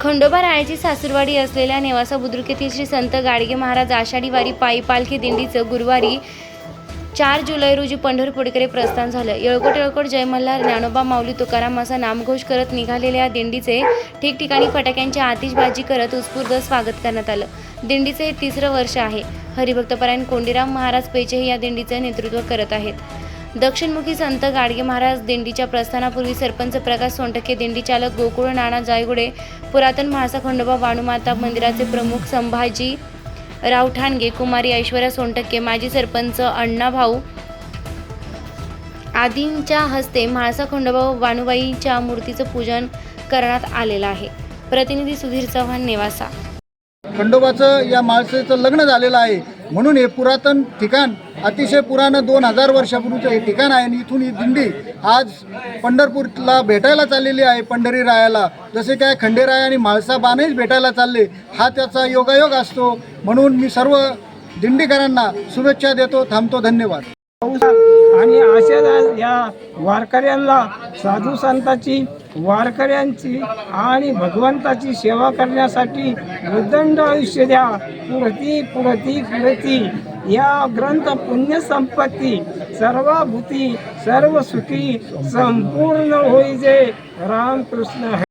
खंडोबा रायाची सासूरवाडी असलेल्या नेवासा बुद्रुक येथील श्री संत गाडगे महाराज आषाढी वारी पायी पालखी दिंडीचं गुरुवारी चार जुलै रोजी पंढरपूरकडे प्रस्थान झालं. येळकोट येळकोट जय मल्हार ज्ञानोबा माऊली तुकाराम असा नामघोष करत निघालेल्या या दिंडीचे ठिकठिकाणी फटाक्यांची आतिषबाजी करत उत्स्फूर्त स्वागत करण्यात आलं. दिंडीचे हे तिसरं वर्ष आहे. हरिभक्तपरायण कोंडीराम महाराज पेचे हे या दिंडीचे नेतृत्व करत आहेत. दक्षिणमुखी संत गाडगे महाराज दिंडीच्या प्रस्थानापूर्वी सरपंच प्रकाश सोंटके दिंडी चालक गोकुळ नाना जायगुडे पुरातन म्हाळसा खंडोबा वाणूमाता मंदिराचे प्रमुख संभाजी राव ठाणगे कुमारी ऐश्वर्या सोनटक्के माजी सरपंच अण्णा भाऊ आदींच्या हस्ते म्हाळसा खंडोबा व वाणूबाईच्या मूर्तीचं पूजन करण्यात आलेलं आहे. प्रतिनिधी सुधीर चव्हाण नेवासा. खंडोबाचं या माळसेचं लग्न झालेलं आहे. म्हणून हे पुरातन ठिकाण अतिशय पुराणं दोन हजार वर्षापूर्वीचं हे ठिकाण आहे आणि इथून ही दिंडी आज पंढरपूरला भेटायला चाललेली आहे पंढरी रायाला. जसे काय खंडेराय आणि म्हाळसा भेटायला चालले हा त्याचा योगायोग असतो. म्हणून मी सर्व दिंडीकरांना शुभेच्छा देतो थांबतो धन्यवाद. आणि अशा या वारकऱ्यांना साधू संतांची वारकऱ्यांची आणि भगवंताची सेवा करण्यासाठी उदंड आयुष्य द्या. पुढती पुढती पुढती या ग्रंथ पुण्यसंपत्ती सर्वभूती सर्व सुखी संपूर्ण होईजे रामकृष्ण